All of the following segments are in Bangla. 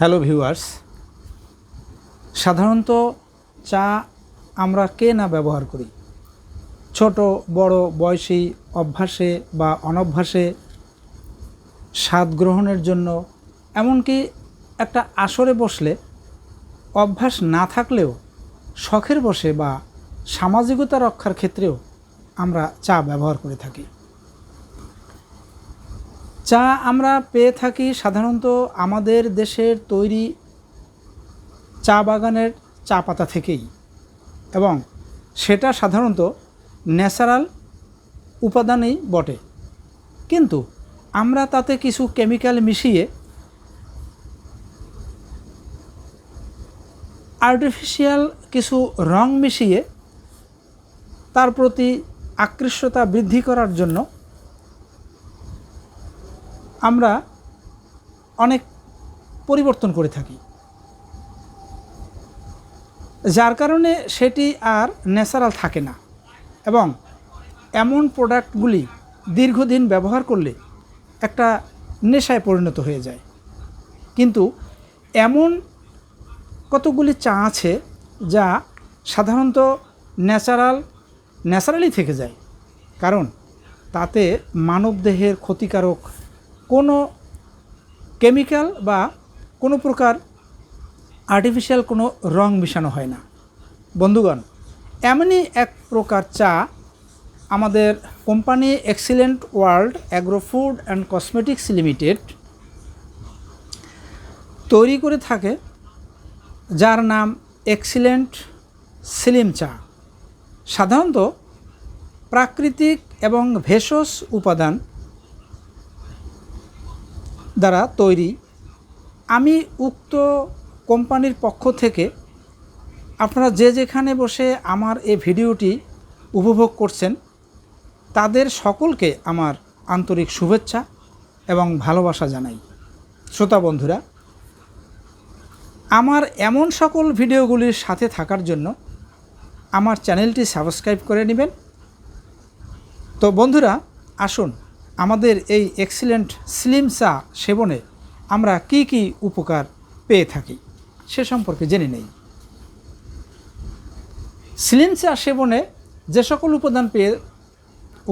Hello viewers. সাধারণত চা আমরা কে না ব্যবহার করি? ছোট, বড়, বয়সী, অভ্যাসে বা অনভ্যাসে স্বাদ গ্রহণের জন্য, এমনকি একটা আসরে বসলে, অভ্যাস না থাকলেও, শখের বসে বা সামাজিকতা রক্ষার ক্ষেত্রেও আমরা চা ব্যবহার করে থাকি। চা আমরা পেয়ে থাকি সাধারণত আমাদের দেশের তৈরি চা বাগানের চা পাতা থেকেই। এবং সেটা সাধারণত ন্যাচারাল উপাদানেই বটে। কিন্তু আমরা তাতে কিছু কেমিক্যাল মিশিয়ে আর্টিফিশিয়াল কিছু রং মিশিয়ে তার প্রতি আকৃষ্টতা বৃদ্ধি করার জন্য আমরা অনেক পরিবর্তন করে থাকি। যার কারণে সেটি আর ন্যাচারাল থাকে না এবং এমন প্রোডাক্টগুলি দীর্ঘদিন ব্যবহার করলে একটা নেশায় পরিণত হয়ে যায়। কিন্তু এমন কতগুলি চা আছে যা সাধারণত ন্যাচারাল ন্যাচারালি থেকে যায়। কারণ তাতে মানবদেহের ক্ষতিকারক কোনো কেমিক্যাল বা কোনো প্রকার আর্টিফিশিয়াল কোনো রং মিশানো হয় না। বন্ধুগণ, এমনই এক প্রকার চা আমাদের company excellent world agro food and cosmetics limited তৈরি করে থাকে, যার নাম এক্সিলেন্ট সিলিম চা। সাধারণত প্রাকৃতিক এবং ভেষজ উপাদান দ্বারা তৈরি। আমি উক্ত কোম্পানির পক্ষ থেকে আপনারা যে যেখানে বসে আমার এই ভিডিওটি উপভোগ করছেন, তাদের সকলকে আমার আন্তরিক শুভেচ্ছা এবং ভালোবাসা জানাই। শ্রোতা বন্ধুরা, আমার এমন সকল ভিডিওগুলির সাথে থাকার জন্য আমার চ্যানেলটি সাবস্ক্রাইব করে নেবেন। তো বন্ধুরা, আসুন আমাদের এই এক্সিলেন্ট স্লিম চা সেবনে আমরা কি কি উপকার পেয়ে থাকি সে সম্পর্কে জেনে নেই। স্লিম চা সেবনে যে সকল উপাদান পেয়ে,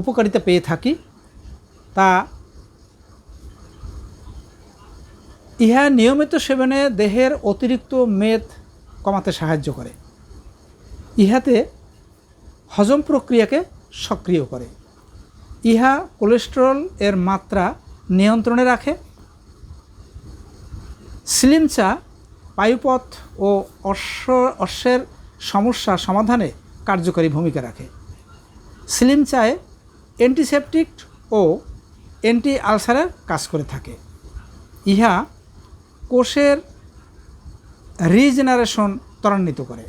উপকারিতা পেয়ে থাকি তা ইহা নিয়মিত সেবনে দেহের অতিরিক্ত মেদ কমাতে সাহায্য করে। ইহাতে হজম প্রক্রিয়াকে সক্রিয় করে। ইহা কোলেস্টেরল এর মাত্রা নিয়ন্ত্রণে রাখে। স্লিম চা পায়ুপথ ও অশ্ব, অশ্বের সমস্যা সমাধানে কার্যকরী ভূমিকা রাখে। স্লিম চায়ে অ্যান্টিসেপটিক ও অ্যান্টি আলসারের কাজ করে থাকে। ইহা কোষের রিজেনারেশন ত্বরান্বিত করে।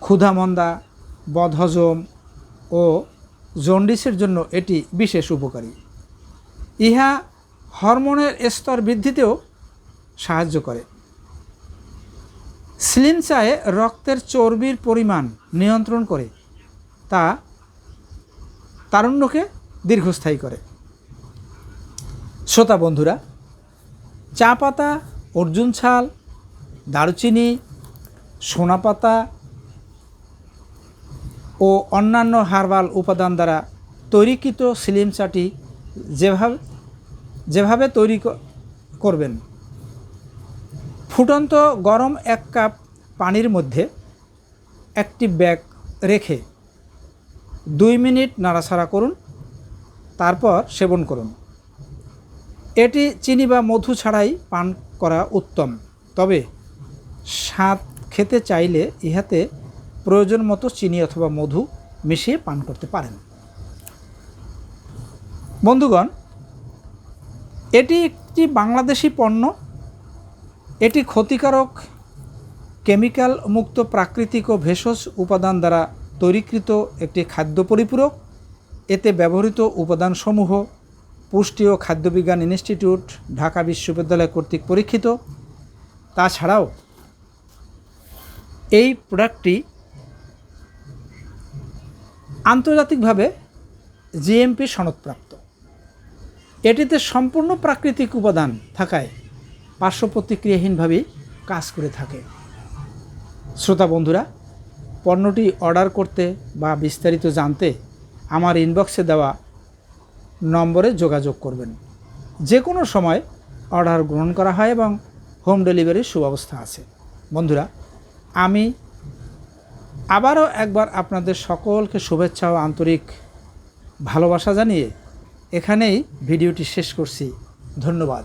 ক্ষুধামন্দা বদহজম ও জন্ডিসের জন্য এটি বিশেষ উপকারী। ইহা হরমোনের স্তর বৃদ্ধিতেও সাহায্য করে। স্লিম চায়ে রক্তের চর্বির পরিমাণ নিয়ন্ত্রণ করে, তা তারুণ্যকে দীর্ঘস্থায়ী করে। শ্রোতা বন্ধুরা, চা পাতা, অর্জুন ছাল, দারুচিনি, সোনা পাতা ও অন্যান্য হার্বাল উপাদান দ্বারা তৈরিকৃত স্লিম চাটি যেভাবে যেভাবে তৈরি করবেন। ফুটন্ত গরম এক কাপ পানির মধ্যে একটি ব্যাগ রেখে দুই মিনিট নাড়াচাড়া করুন, তারপর সেবন করুন। এটি চিনি বা মধু ছাড়াই পান করা উত্তম, তবে স্বাদ খেতে চাইলে ইহাতে প্রয়োজন মতো চিনি অথবা মধু মিশিয়ে পান করতে পারেন। বন্ধুগণ, এটি একটি বাংলাদেশি পণ্য। এটি ক্ষতিকারক, কেমিক্যাল মুক্ত প্রাকৃতিক ও ভেষজ উপাদান দ্বারা তৈরিকৃত একটি খাদ্য পরিপূরক। এতে ব্যবহৃত উপাদানসমূহ পুষ্টি ও খাদ্যবিজ্ঞান ইনস্টিটিউট, ঢাকা বিশ্ববিদ্যালয় কর্তৃক পরীক্ষিত। তাছাড়াও, এই প্রোডাক্টটি আন্তর্জাতিকভাবে জিএমপি সনদপ্রাপ্ত। এটিতে সম্পূর্ণ প্রাকৃতিক উপাদান থাকায় পার্শ্ব প্রতিক্রিয়াহীনভাবেই কাজ করে থাকে। শ্রোতা বন্ধুরা, পণ্যটি অর্ডার করতে বা বিস্তারিত জানতে আমার ইনবক্সে দেওয়া নম্বরে যোগাযোগ করবেন। যে কোনো সময় অর্ডার গ্রহণ করা হয় এবং হোম ডেলিভারির সুব্যবস্থা আছে। বন্ধুরা, আমি আবারও একবার আপনাদের সকলকে শুভেচ্ছা ও আন্তরিক ভালোবাসা জানিয়ে এখানেই ভিডিওটি শেষ করছি। ধন্যবাদ।